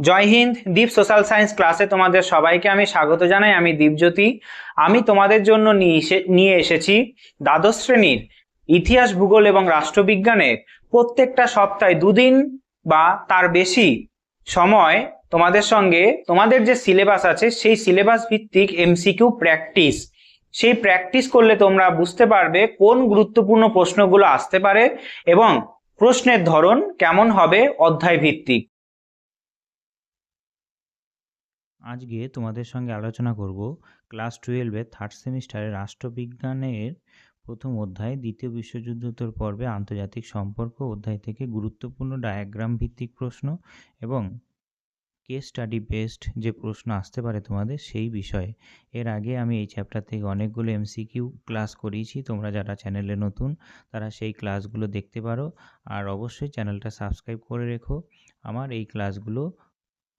জয় হিন্দ, দীপ social science ক্লাসে তোমাদের সবাইকে আমি স্বাগত জানাই। আমি দীপজ্যোতি। আমি তোমাদের জন্য নিয়ে এসে- নিয়ে এসেছি দ্বাদশ শ্রেণির ইতিহাস, ভূগোল এবং রাষ্ট্রবিজ্ঞানের প্রত্যেকটা সপ্তাহে দুদিন বা তার বেশি সময় তোমাদের সঙ্গে তোমাদের যে সিলেবাস আছে, সেই সিলেবাস ভিত্তিক এমসিকিউ প্র্যাকটিস। সেই প্র্যাকটিস করলে তোমরা বুঝতে পারবে কোন গুরুত্বপূর্ণ প্রশ্নগুলো আসতে পারে এবং প্রশ্নের ধরন কেমন হবে অধ্যায় ভিত্তিক। আজকে তোমাদের সঙ্গে আলোচনা করব ক্লাস টুয়েলভের থার্ড সেমিস্টারের রাষ্ট্রবিজ্ঞানের প্রথম অধ্যায়, দ্বিতীয় বিশ্বযুদ্ধোত্তর পর্বে আন্তর্জাতিক সম্পর্ক অধ্যায় থেকে গুরুত্বপূর্ণ ডায়াগ্রাম ভিত্তিক প্রশ্ন এবং কেস স্টাডি বেসড যে প্রশ্ন আসতে পারে তোমাদের সেই বিষয়ে। এর আগে আমি এই চ্যাপ্টার থেকে অনেকগুলো এমসিকিউ ক্লাস করিয়েছি, তোমরা যারা চ্যানেলে নতুন, তারা সেই ক্লাসগুলো দেখতে পারো। আর অবশ্যই চ্যানেলটা সাবস্ক্রাইব করে রেখো। আমার এই ক্লাসগুলো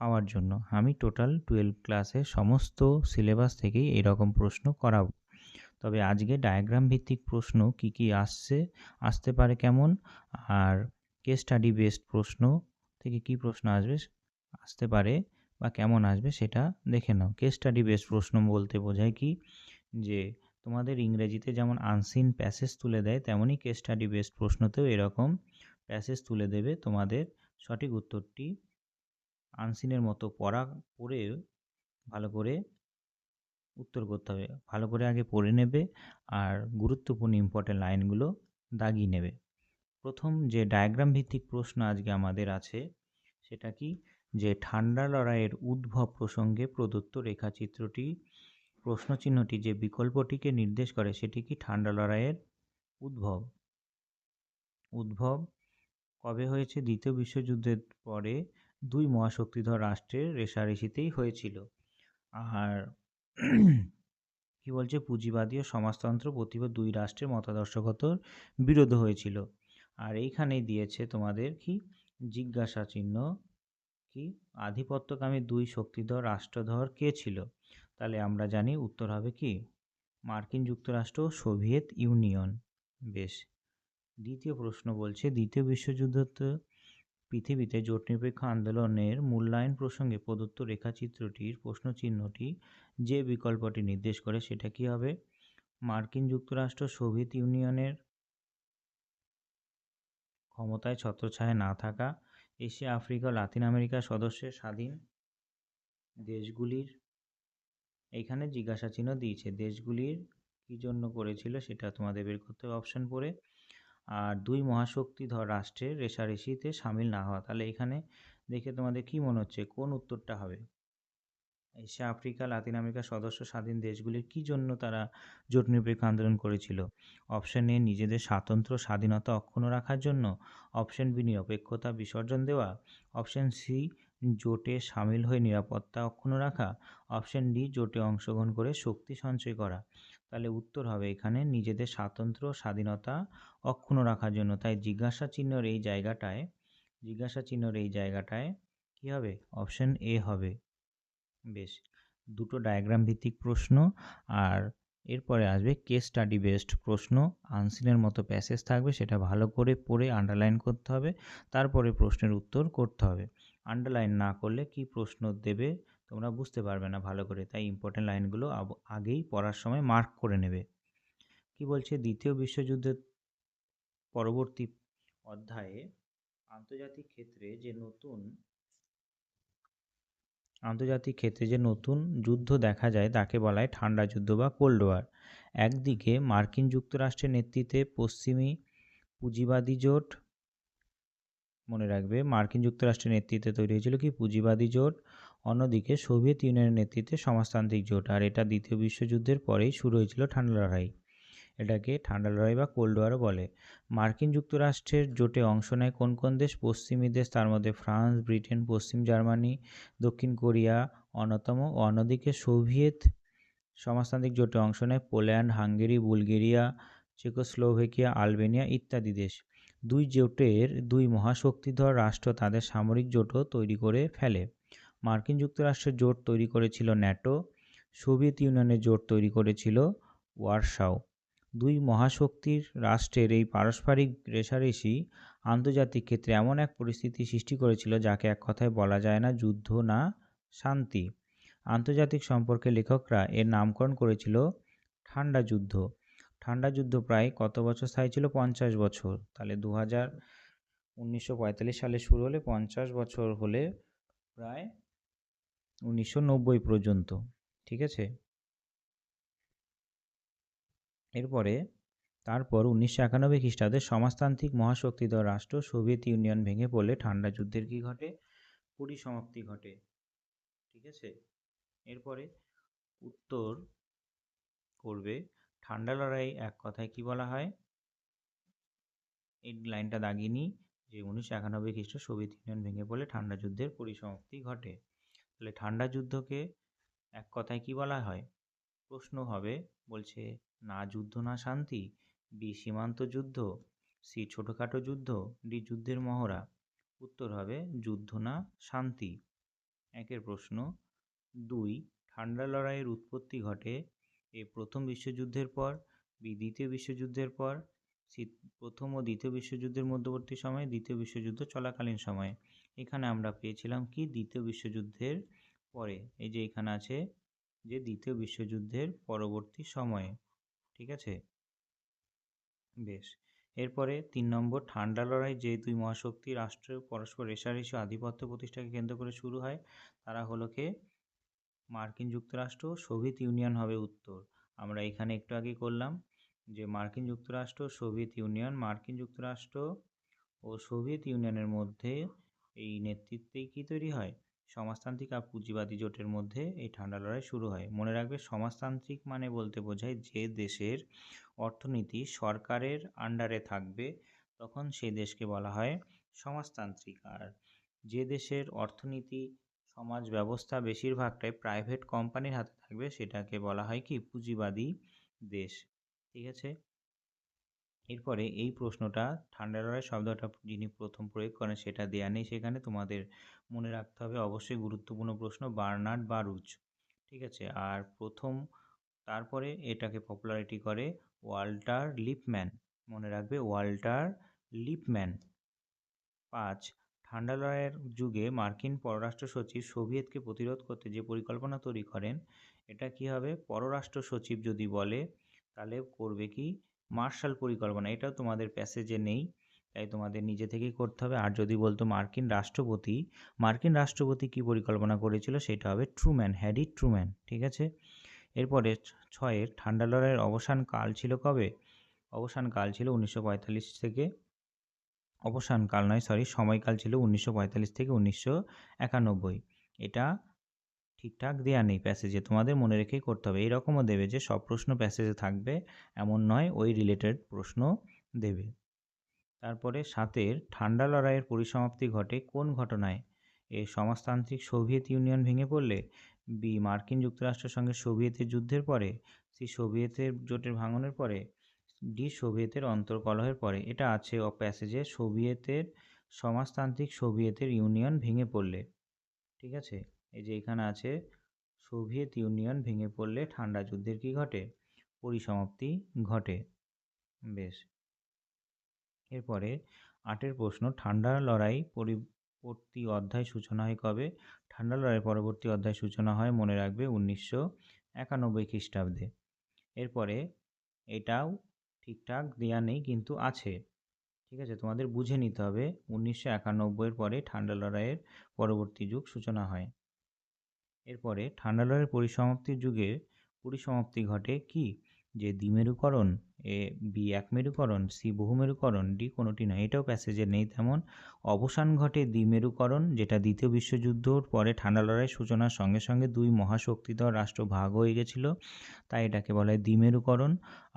পাওয়ার জন্য আমি টোটাল টুয়েলভ ক্লাসের সমস্ত সিলেবাস থেকেই এরকম প্রশ্ন করাবো। তবে আজকে ডায়াগ্রাম ভিত্তিক প্রশ্ন কি কি আসছে, আসতে পারে কেমন, আর কেস স্টাডি বেসড প্রশ্ন থেকে কি প্রশ্ন আসবে, আসতে পারে বা কেমন আসবে সেটা দেখে নাও। কেস স্টাডি বেসড প্রশ্ন বলতে বোঝায় কি, যে তোমাদের ইংরেজিতে যেমন আনসিন প্যাসেজ তুলে দেয়, তেমনই কেস স্টাডি বেসড প্রশ্নতেও এরকম প্যাসেজ তুলে দেবে তোমাদের সঠিক উত্তরটি আনসিনের মতো পড়া পড়ে ভালো করে উত্তর করতে হবে। ভালো করে আগে পড়ে নেবে আর গুরুত্বপূর্ণ ইম্পর্টেন্ট লাইনগুলো দাগিয়ে নেবে। প্রথম যে ডায়াগ্রাম ভিত্তিক প্রশ্ন আজকে আমাদের আছে, সেটা কি? যে ঠান্ডা লড়াইয়ের উদ্ভব প্রসঙ্গে প্রদত্ত রেখাচিত্রটি, প্রশ্নচিহ্নটি যে বিকল্পটিকে নির্দেশ করে, সেটি কি ঠান্ডা লড়াইয়ের উদ্ভব? উদ্ভব কবে হয়েছে? দ্বিতীয় বিশ্বযুদ্ধের পরে দুই মহাশক্তিধর রাষ্ট্রের রেষারেষিতেই হয়েছিল। আর কি বলছে? পুঁজিবাদী ও সমাজতন্ত্র প্রতিভা দুই রাষ্ট্রের মতাদর্শগত বিরোধ হয়েছিল। আর এইখানেই দিয়েছে তোমাদের কি? জিজ্ঞাসা চিহ্ন কি? আধিপত্যকামী দুই শক্তিধর রাষ্ট্রধর কে ছিল? তাহলে আমরা জানি উত্তর হবে কি? মার্কিন যুক্তরাষ্ট্র সোভিয়েত ইউনিয়ন। বেশ। দ্বিতীয় প্রশ্ন বলছে, দ্বিতীয় বিশ্বযুদ্ধতে পৃথিবীতে জোট নিরপেক্ষ আন্দোলনের মূল্যায়ন প্রসঙ্গে প্রদত্ত রেখাচিত্রটির প্রশ্নচিহ্নটি যে বিকল্পটি নির্দেশ করে সেটা কি হবে? মার্কিন যুক্তরাষ্ট্র সোভিয়েত ইউনিয়নের ক্ষমতায় ছত্রছায়া না থাকা, এশিয়া, আফ্রিকা লাতিন আমেরিকার সদস্যের স্বাধীন দেশগুলির এখানে জিজ্ঞাসা চিহ্ন দিয়েছে। দেশগুলির কী জন্য করেছিল সেটা তোমাদের বের করতে অপশন পড়ে আর দুই মহাশক্তিধর রাষ্ট্রের রেষারেষিতে সামিল না হওয়া। তাহলে এখানে দেখে তোমাদের কি মনে হচ্ছে? কোন উত্তরটা হবে? এশিয়া, আফ্রিকা, লাতিন আমেরিকার সদস্য স্বাধীন দেশগুলির কি জন্য তারা জোট নিরপেক্ষ আন্দোলন করেছিল? অপশন এ, নিজেদের স্বাতন্ত্র্য, স্বাধীনতা অক্ষুণ্ণ রাখার জন্য। অপশন বি, নিরপেক্ষতা বিসর্জন দেওয়া। অপশন সি, জোটে সামিল হয়ে নিরাপত্তা অক্ষুণ্ণ রাখা। অপশন ডি, জোটে অংশগ্রহণ করে শক্তি সঞ্চয় করা। তাহলে উত্তর হবে এখানে নিজেদের স্বাতন্ত্র্য, স্বাধীনতা অক্ষুণ্ণ রাখার জন্য। তাই জিজ্ঞাসা চিহ্নর এই জায়গাটায়, জিজ্ঞাসা চিহ্নর এই জায়গাটায় কী হবে? অপশন এ হবে। বেশ, দুটো ডায়াগ্রাম ভিত্তিক প্রশ্ন আর এরপরে আসবে কেস স্টাডি বেসড প্রশ্ন। আনসিনের মতো প্যাসেজ থাকবে, সেটা ভালো করে পড়ে আন্ডারলাইন করতে হবে। তারপরে প্রশ্নের উত্তর করতে হবে। আন্ডারলাইন না করলে কি প্রশ্ন দেবে? তোমরা বুঝতে পারবে না ভালো করে, তাই ইম্পর্টেন্ট লাইনগুলো আগেই পড়ার সময় মার্ক করে নেবে। কি বলছে? দ্বিতীয় বিশ্বযুদ্ধের পরবর্তী অধ্যায়ে আন্তর্জাতিক ক্ষেত্রে যে নতুন, আন্তর্জাতিক ক্ষেত্রে যে নতুন যুদ্ধ দেখা যায় তাকে বলা হয় ঠান্ডা যুদ্ধ বা কোল্ড ওয়ার একদিকে মার্কিন যুক্তরাষ্ট্রের নেতৃত্বে পশ্চিমী পুঁজিবাদী জোট, মনে রাখবে, মার্কিন যুক্তরাষ্ট্রের নেতৃত্বে তৈরি হয়েছিল কি? পুঁজিবাদী জোট অন্যদিকে সোভিয়েত ইউনিয়নের নেতৃত্বে সমাজতান্ত্রিক জোট, আর এটা দ্বিতীয় বিশ্বযুদ্ধের পরেই শুরু হয়েছিল ঠান্ডা লড়াই। এটাকে ঠান্ডা লড়াই বা কোল্ড ওয়ারও বলে। মার্কিন যুক্তরাষ্ট্রের জোটে অংশ নেয় কোন কোন দেশ? পশ্চিমী দেশ, তার মধ্যে ফ্রান্স, ব্রিটেন, পশ্চিম জার্মানি, দক্ষিণ কোরিয়া অন্যতম। অন্যদিকে সোভিয়েত সমাজতান্ত্রিক জোটে অংশ নেয় Poland, Hungary, Bulgaria, Czechoslovakia, Albania ইত্যাদি দেশ। দুই জোটের দুই মহাশক্তিধর রাষ্ট্র তাদের সামরিক জোটও তৈরি করে ফেলে। মার্কিন যুক্তরাষ্ট্রের জোট তৈরি করেছিল ন্যাটো, সোভিয়েত ইউনিয়নের জোট তৈরি করেছিল ওয়ারসাও দুই মহাশক্তির রাষ্ট্রের এই পারস্পরিক রেষারেষি আন্তর্জাতিক ক্ষেত্রে এমন এক পরিস্থিতি সৃষ্টি করেছিল যাকে এক কথায় বলা যায় না যুদ্ধ না শান্তি। আন্তর্জাতিক সম্পর্কে লেখকরা এর নামকরণ করেছিল ঠান্ডা যুদ্ধ। ঠান্ডা যুদ্ধ প্রায় কত বছর স্থায়ী ছিল? পঞ্চাশ বছর। তাহলে দু হাজার উনিশশো সালে শুরু হলে পঞ্চাশ বছর হলে প্রায় উনিশশো নব্বই পর্যন্ত, ঠিক আছে? এরপরে, তারপর উনিশশো একানব্বই খ্রিস্টাব্দে সমাজতান্ত্রিক মহাশক্তিধর রাষ্ট্র সোভিয়েত ইউনিয়ন ভেঙে পড়লে ঠান্ডা যুদ্ধের কী ঘটে? পরিসমাপ্তি ঘটে, ঠিক আছে? এরপরে উত্তর করবে, ঠান্ডা লড়াই এক কথায় কি বলা হয়? এই লাইনটা দাগিনি যে উনিশশো একানব্বই খ্রিস্ট সোভিয়েত ইউনিয়ন ভেঙে পড়লে ঠান্ডা যুদ্ধের পরিসমাপ্তি ঘটে। তাহলে ঠান্ডা যুদ্ধকে এক কথায় কি বলা হয়? প্রশ্ন হবে, বলছে, না যুদ্ধ, না শান্তি, বি সীমান্ত যুদ্ধ, সি ছোটোখাটো যুদ্ধ, ডি যুদ্ধের মহড়া। উত্তর হবে, যুদ্ধ না শান্তি। একের প্রশ্ন, দুই, ঠান্ডা লড়াইয়ের উৎপত্তি ঘটে এ প্রথম বিশ্বযুদ্ধের পর, বি দ্বিতীয় বিশ্বযুদ্ধের পর, সি প্রথম ও দ্বিতীয় বিশ্বযুদ্ধের মধ্যবর্তী সময়ে দ্বিতীয় বিশ্বযুদ্ধ চলাকালীন সময়ে। এখানে আমরা পেয়েছিলাম কি? দ্বিতীয় বিশ্বযুদ্ধের পরে। এই যে এখানে আছে যে দ্বিতীয় বিশ্বযুদ্ধের পরবর্তী সময়ে। ঠিক আছে? বেশ। এরপরে তিন নম্বর, ঠান্ডা লড়াই যে দুই মহাশক্তি রাষ্ট্র, পরস্পর রেষারেষি আধিপত্য প্রতিষ্ঠাকে কেন্দ্র করে শুরু হয়, তারা হলো কে? মার্কিন যুক্তরাষ্ট্র, সোভিয়েত ইউনিয়ন হবে উত্তর। আমরা এখানে একটু আগে করলাম যে মার্কিন যুক্তরাষ্ট্র, সোভিয়েত ইউনিয়ন, মার্কিন যুক্তরাষ্ট্র ও সোভিয়েত ইউনিয়নের মধ্যে এই নেতৃত্বেই কী তৈরি হয়? সমাজতান্ত্রিক আর পুঁজিবাদী জোটের মধ্যে এই ঠান্ডা লড়াই শুরু হয়। মনে রাখবে, সমাজতান্ত্রিক মানে বলতে বোঝায় যে দেশের অর্থনীতি সরকারের আন্ডারে থাকবে, তখন সেই দেশকে বলা হয় সমাজতান্ত্রিক। আর যে দেশের অর্থনীতি, সমাজ ব্যবস্থা বেশিরভাগটাই প্রাইভেট কোম্পানির হাতে থাকবে, সেটাকে বলা হয় কি? পুঁজিবাদী দেশ। ঠিক আছে? এরপরে এই প্রশ্নটা ঠান্ডা লড়াই শব্দটা যিনি প্রথম প্রয়োগ করেন সেটা দেয়া নেই সেখানে, তোমাদের মনে রাখতে হবে অবশ্যই গুরুত্বপূর্ণ প্রশ্ন, বার্নার্ড বারুচ ঠিক আছে? আর প্রথম, তারপরে এটাকে পপুলারিটি করে ওয়াল্টার লিপম্যান। মনে রাখবে ওয়াল্টার লিপম্যান। পাঁচ, ঠান্ডা লড়াইয়ের যুগে মার্কিন পররাষ্ট্র সচিব সোভিয়েতকে প্রতিরোধ করতে যে পরিকল্পনা তৈরি করেন, এটা কি হবে? পররাষ্ট্র সচিব যদি বলে, তাহলে করবে কি? মার্শাল পরিকল্পনা, এটাও তোমাদের প্যাসেজে নেই। তাই তোমাদের নিজে থেকেই করতে হবে। আর যদি বলতো মার্কিন রাষ্ট্রপতি মার্কিন রাষ্ট্রপতি কি পরিকল্পনা করেছিল? সেটা হবে ট্রুম্যান হ্যারি ট্রুম্যান ঠিক আছে? এরপরে ছয়ের ঠান্ডা লড়াইয়ের অবসান কাল ছিল কবে? অবসান কাল ছিল উনিশশো পঁয়তাল্লিশ থেকে। অবসান কাল নয় সরি সময়কাল ছিল উনিশশো পঁয়তাল্লিশ থেকে উনিশশো একানব্বই। এটা ঠিকঠাক দেয়া নেই প্যাসেজে তোমাদের মনে রেখেই করতে হবে। এইরকমও দেবে যে, সব প্রশ্ন প্যাসেজে থাকবে, এমন নয় ওই রিলেটেড প্রশ্ন দেবে। তারপরে সাতের, ঠান্ডা লড়াইয়ের পরিসমাপ্তি ঘটে কোন ঘটনায়? এ, সমাজতান্ত্রিক সোভিয়েত ইউনিয়ন ভেঙে পড়লে? বি, মার্কিন যুক্তরাষ্ট্রের সঙ্গে সোভিয়েতের যুদ্ধের পরে? সি, সোভিয়েতের জোটের ভাঙনের পরে? ডি, সোভিয়েতের অন্তর্কলহের পরে? এটা আছে ও প্যাসেজে সোভিয়েতের, সমাজতান্ত্রিক সোভিয়েতের ইউনিয়ন ভেঙে পড়লে। ঠিক আছে? এই যে এখানে আছে, সোভিয়েত ইউনিয়ন ভেঙে পড়লে ঠান্ডা যুদ্ধের কি ঘটে? পরিসমাপ্তি ঘটে। বেশ। এরপরে, আটের প্রশ্ন, ঠান্ডা লড়াই পরবর্তী অধ্যায় সূচনা হয় কবে? ঠান্ডা লড়াই পরবর্তী অধ্যায় সূচনা হয় মনে রাখবে উনিশশো একানব্বই খ্রিস্টাব্দে। এরপরে, এটাও ঠিকঠাক দেওয়া নেই কিন্তু আছে। ঠিক আছে, তোমাদের বুঝে নিতে হবে, উনিশশো একানব্বইয়ের পরে ঠান্ডা লড়াইয়ের পরবর্তী যুগ সূচনা হয়। এরপরে ঠান্ডা লড়াইয়ের পরিসমাপ্তির যুগে পরিসমাপ্তি ঘটে কি? যে দ্বিমেরুকরণ এ বি একমেরুকরণ সি বহুমেরুকরণ ডি কোনোটি নয়। এটাও প্যাসেজে নেই তেমন। অবসান ঘটে দ্বিমেরুকরণ যেটা দ্বিতীয় বিশ্বযুদ্ধর পরে ঠান্ডা লড়াই সূচনার সঙ্গে সঙ্গে দুই মহাশক্তিধর রাষ্ট্র ভাগ হয়ে গেছিল। তাই এটাকে বলা হয় দ্বিমেরুকরণ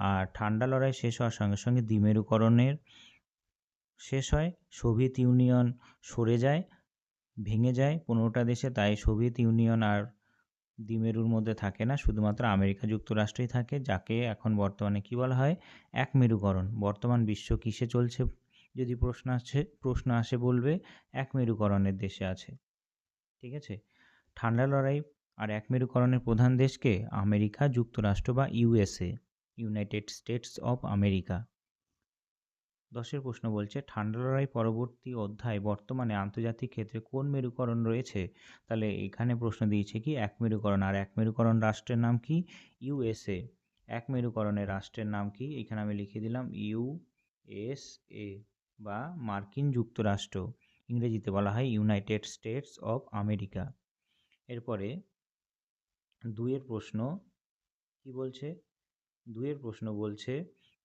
আর ঠান্ডা লড়াই শেষ হওয়ার সঙ্গে সঙ্গে দ্বিমেরুকরণের শেষ হয়। সোভিয়েত ইউনিয়ন সরে যায়। ভেঙে যায়। পনেরোটা দেশে তাই সোভিয়েত ইউনিয়ন আর দ্বিমেরুর মধ্যে থাকে না। শুধুমাত্র আমেরিকা যুক্তরাষ্ট্রই থাকে, যাকে এখন বর্তমানে কি বলা হয়? এক মেরুকরণ। বর্তমান বিশ্ব কিসে চলছে, যদি প্রশ্ন আসে প্রশ্ন আসে বলবে, এক মেরুকরণের দেশে আছে। ঠিক আছে? ঠান্ডা লড়াই আর এক মেরুকরণের প্রধান দেশকে আমেরিকা, যুক্তরাষ্ট্র বা USA United States of America দশের প্রশ্ন বলছে, ঠান্ডা লড়াই পরবর্তী অধ্যায় বর্তমানে আন্তর্জাতিক ক্ষেত্রে কোন মেরুকরণ রয়েছে? তাহলে এখানে প্রশ্ন দিয়েছে কি, এক মেরুকরণ। আর এক মেরুকরণ রাষ্ট্রের নাম কি? ইউএসএ এক মেরুকরণের রাষ্ট্রের নাম কি? এখানে আমি লিখে দিলাম ইউএসএ বা মার্কিন যুক্তরাষ্ট্র। ইংরেজিতে বলা হয় ইউনাইটেড স্টেটস অফ আমেরিকা। এরপরে দুইয়ের প্রশ্ন কি বলছে? দুইয়ের প্রশ্ন বলছে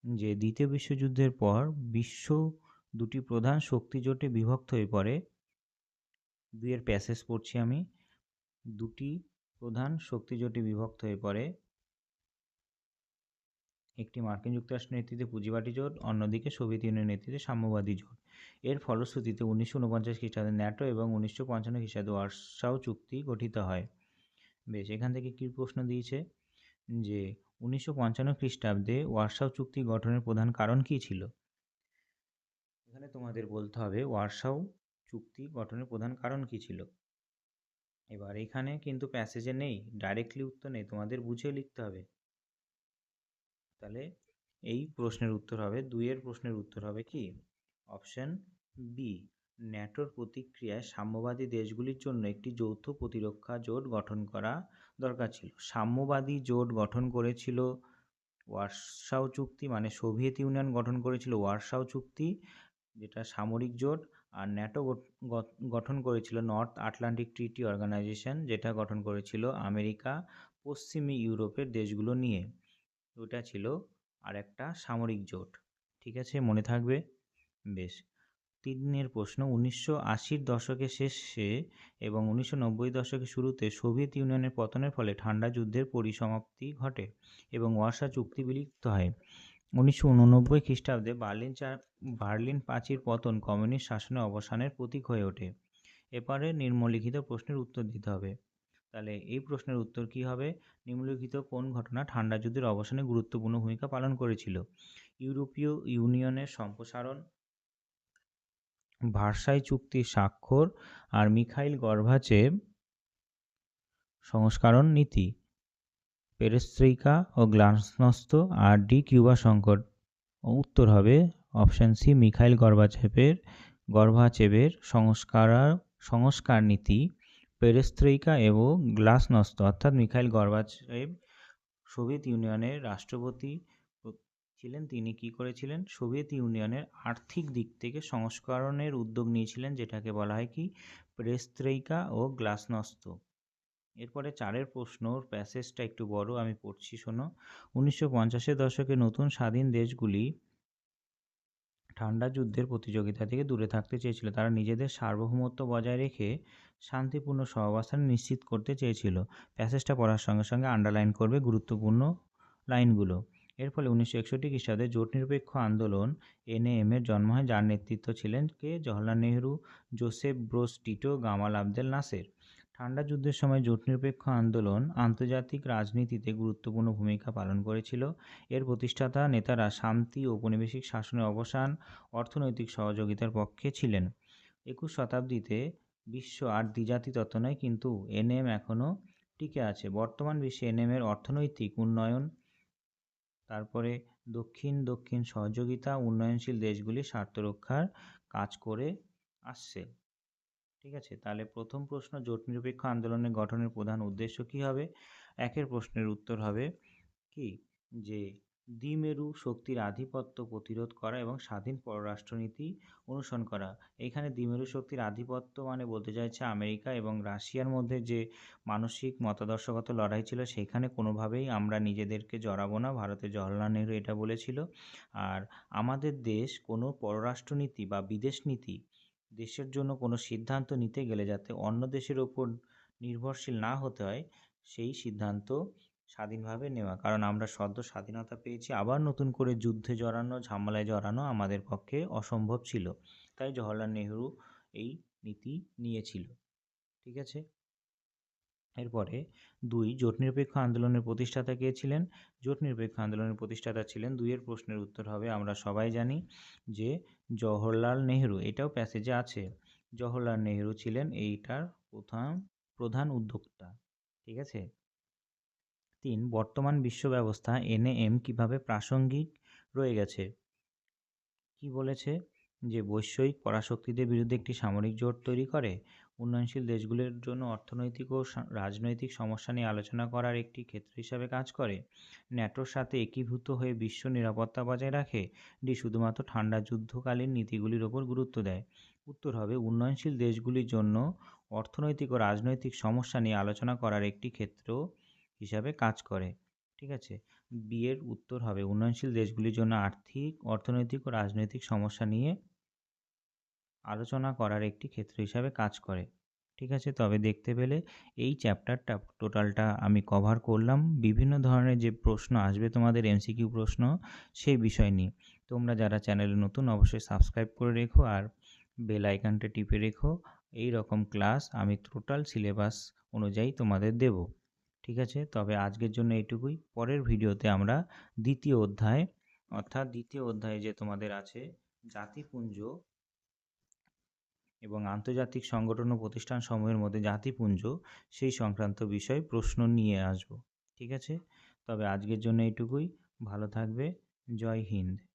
যে দ্বিতীয় বিশ্বযুদ্ধের পর বিশ্ব দুটি প্রধান শক্তি জোটে বিভক্ত হয়ে পড়ে, দুইয়ের প্যাসেজ পড়ছি আমি, দুটি প্রধান শক্তি জোটে বিভক্ত হয়ে পড়ে, একটি মার্কিন যুক্তরাষ্ট্রের নেতৃত্বে পুঁজিবাদী জোট, অন্যদিকে সোভিয়েত ইউনিয়নের নেতৃত্বে সাম্যবাদী জোট। এর ফলশ্রুতিতে উনিশশো উনপঞ্চাশ খ্রিস্টাব্দে ন্যাটো এবং উনিশশো পঞ্চান্ন খ্রিস্টাব্দে ওয়ার্সাও চুক্তি গঠিত হয়। বেশ, এখান থেকে কী প্রশ্ন দিয়েছে? যে উনিশশো পঞ্চান্ন খ্রিস্টাব্দে ওয়ার্সাও চুক্তি গঠনের প্রধান কারণ কী ছিল? এখানে তোমাদের বলতে হবে ওয়ার্সাও চুক্তি গঠনের প্রধান কারণ কী ছিল? এবার এখানে কিন্তু প্যাসেজে নেই, ডাইরেক্টলি উত্তর নেই, তোমাদের বুঝে লিখতে হবে। তাহলে এই প্রশ্নের উত্তর হবে, দুইয়ের প্রশ্নের উত্তর হবে কি? অপশন বি ন্যাটোর প্রতিক্রিয়ায় সাম্যবাদী দেশগুলির জন্য একটি যৌথ প্রতিরক্ষা জোট গঠন করা দরকার ছিল। সাম্যবাদী জোট গঠন করেছিল ওয়ার্সাও চুক্তি মানে সোভিয়েত ইউনিয়ন গঠন করেছিল ওয়ার্সাও চুক্তি, যেটা সামরিক জোট, আর ন্যাটো গঠন করেছিল নর্থ আটলান্টিক ট্রিটি অর্গানাইজেশন, যেটা গঠন করেছিল আমেরিকা, পশ্চিমী ইউরোপের দেশগুলো নিয়ে। ওটা ছিল আর একটা সামরিক জোট। ঠিক আছে? মনে থাকবে? বেশ। তিনের প্রশ্ন। উনিশশো আশির দশকের শেষে এবং উনিশশো নব্বই দশকের শুরুতে সোভিয়েত ইউনিয়নের পতনের ফলে ঠান্ডা যুদ্ধের পরিসমাপ্তি ঘটে এবং ওয়ার্সা চুক্তি বিলুপ্ত হয়। উনিশশো উননব্বই খ্রিস্টাব্দে বার্লিন চা বার্লিন প্রাচীর পতন কমিউনিস্ট শাসনের অবসানের প্রতীক হয়ে ওঠে। এপারে নিম্নলিখিত প্রশ্নের উত্তর দিতে হবে। তাহলে এই প্রশ্নের উত্তর কি হবে? নিম্নলিখিত কোন ঘটনা ঠান্ডা যুদ্ধের অবসানে গুরুত্বপূর্ণ ভূমিকা পালন করেছিল? ইউরোপীয় ইউনিয়নের সম্প্রসারণ ভার্সাই চুক্তির স্বাক্ষর আর মিখাইল গর্ভাচেভ সংস্করণ নীতি। পেরেস্ত্রিকা ও গ্লাসনস্ত আর ডি কিউবা সংকট। উত্তর হবে অপশান সি মিখাইল গর্বাচেভের গর্ভাচেভের সংস্কার সংস্কার নীতি। পেরেস্ত্রিকা এবং গ্লাসনস্ত অর্থাৎ মিখাইল গর্বাচেভ সোভিয়েত ইউনিয়নের রাষ্ট্রপতি ছিলেন, তিনি কি করেছিলেন? সোভিয়েত ইউনিয়নের আর্থিক দিক থেকে সংস্করণের উদ্যোগ নিয়েছিলেন, যেটাকে বলা হয় কি? প্রেস্ত্রেইকা ও গ্লাসনস্ত। এরপরে চারের প্রশ্ন প্যাসেজটা একটু বড়, আমি পড়ছি, শোনো। উনিশশো পঞ্চাশের দশকে নতুন স্বাধীন দেশগুলি ঠান্ডা যুদ্ধের প্রতিযোগিতা থেকে দূরে থাকতে চেয়েছিল। তারা নিজেদের সার্বভৌমত্ব বজায় রেখে শান্তিপূর্ণ সহাবস্থান নিশ্চিত করতে চেয়েছিল। প্যাসেজটা পড়ার সঙ্গে সঙ্গে আন্ডারলাইন করবে গুরুত্বপূর্ণ লাইনগুলো। এর ফলে উনিশশো একষট্টি খ্রিস্টাব্দে জোট নিরপেক্ষ আন্দোলন এনএএম এর জন্ম হয়, যার নেতৃত্ব ছিলেন কে? Jawaharlal Nehru, Joseph Broz, Tito Gamal Abdel Nasser. ঠান্ডা যুদ্ধের সময় জোট নিরপেক্ষ আন্দোলন আন্তর্জাতিক রাজনীতিতে গুরুত্বপূর্ণ ভূমিকা পালন করেছিল। এর প্রতিষ্ঠাতা নেতারা শান্তি ঔপনিবেশিক শাসনের অবসান, অর্থনৈতিক সহযোগিতার পক্ষে ছিলেন। একুশ শতাব্দীতে বিশ্ব আর দ্বিজাতি তত্ত্ব নয়, কিন্তু এনএম এখনও টিকে আছে। বর্তমান বিশ্বে এনএম এর অর্থনৈতিক উন্নয়ন তারপরে দক্ষিণ দক্ষিণ সহযোগিতা, উন্নয়নশীল দেশগুলির স্বার্থ রক্ষার কাজ করে আসছে। ঠিক আছে, তাহলে প্রথম প্রশ্ন, জোট নিরপেক্ষ আন্দোলনের গঠনের প্রধান উদ্দেশ্য কী হবে? একের প্রশ্নের উত্তর হবে কি? যে দ্বিমেরু শক্তির আধিপত্য প্রতিরোধ করা এবং স্বাধীন পররাষ্ট্রনীতি অনুসরণ করা। এখানে দ্বিমেরু শক্তির আধিপত্য মানে বলতে চাইছে আমেরিকা এবং রাশিয়ার মধ্যে যে মানসিক মতাদর্শগত লড়াই ছিল, সেখানে কোনোভাবেই আমরা নিজেদেরকে জড়াবো না। ভারতের জওহরলাল নেহরু এটা বলেছিল। আর আমাদের দেশ কোনো পররাষ্ট্রনীতি বা বিদেশ নীতি দেশের জন্য কোনো সিদ্ধান্ত নিতে গেলে যাতে অন্য দেশের ওপর নির্ভরশীল না হতে হয়, সেই সিদ্ধান্ত স্বাধীনভাবে নেওয়া। কারণ আমরা সদ্য স্বাধীনতা পেয়েছি, আবার নতুন করে যুদ্ধে জড়ানো, ঝামেলায় জড়ানো আমাদের পক্ষে অসম্ভব ছিল। তাই জওহরলাল নেহরু এই নীতি নিয়েছিল। ঠিক আছে? এরপরে দুই জোট নিরপেক্ষ আন্দোলনের প্রতিষ্ঠাতা কে ছিলেন? জোট নিরপেক্ষ আন্দোলনের প্রতিষ্ঠাতা ছিলেন। দুইয়ের প্রশ্নের উত্তর হবে, আমরা সবাই জানি যে জওহরলাল নেহরু, এটাও প্যাসেজে আছে জওহরলাল নেহরু ছিলেন এইটার প্রধান প্রধান উদ্যোক্তা। ঠিক আছে? তিন, বর্তমান বিশ্ব ব্যবস্থা এনএএম কীভাবে প্রাসঙ্গিক রয়ে গেছে? কি বলেছে? যে বৈষয়িক পরাশক্তিদের বিরুদ্ধে একটি সামরিক জোট তৈরি করে, উন্নয়নশীল দেশগুলোর জন্য অর্থনৈতিক ও রাজনৈতিক সমস্যা নিয়ে আলোচনা করার একটি ক্ষেত্র হিসাবে কাজ করে। ন্যাটোর সাথে একীভূত হয়ে বিশ্ব নিরাপত্তা বজায় রাখে ডি শুধুমাত্র ঠান্ডা যুদ্ধকালীন নীতিগুলির ওপর গুরুত্ব দেয়। উত্তর হবে, উন্নয়নশীল দেশগুলির জন্য অর্থনৈতিক ও রাজনৈতিক সমস্যা নিয়ে আলোচনা করার একটি ক্ষেত্র হিসাবে কাজ করে, ঠিক আছে? বিয়ের উত্তর হবে উন্নয়নশীল দেশগুলির জন্য আর্থিক, অর্থনৈতিক ও রাজনৈতিক সমস্যা নিয়ে আলোচনা করার একটি ক্ষেত্র হিসাবে কাজ করে, ঠিক আছে? তবে দেখতে পেলে এই চ্যাপ্টারটা টোটালটা আমি কভার করলাম। বিভিন্ন ধরনের যে প্রশ্ন আসবে, তোমাদের এমসিকিউ প্রশ্ন সেই বিষয় নিয়ে। তোমরা যারা চ্যানেলে নতুন, অবশ্যই সাবস্ক্রাইব করে রেখো আর বেল আইকনটা টিপে রেখো। এই রকম ক্লাস আমি টোটাল সিলেবাস অনুযায়ী তোমাদের দেব। ঠিক আছে? তবে আজকের জন্য এইটুকুই। পরের ভিডিওতে আমরা দ্বিতীয় অধ্যায়, অর্থাৎ দ্বিতীয় অধ্যায়ে যে তোমাদের আছে, জাতিপুঞ্জ এবং আন্তর্জাতিক সংগঠন ও প্রতিষ্ঠান সমূহের মধ্যে জাতিপুঞ্জ, সেই সংক্রান্ত বিষয় প্রশ্ন নিয়ে আসব। ঠিক আছে? তবে আজকের জন্য এইটুকুই। ভালো থাকবে। জয় হিন্দ।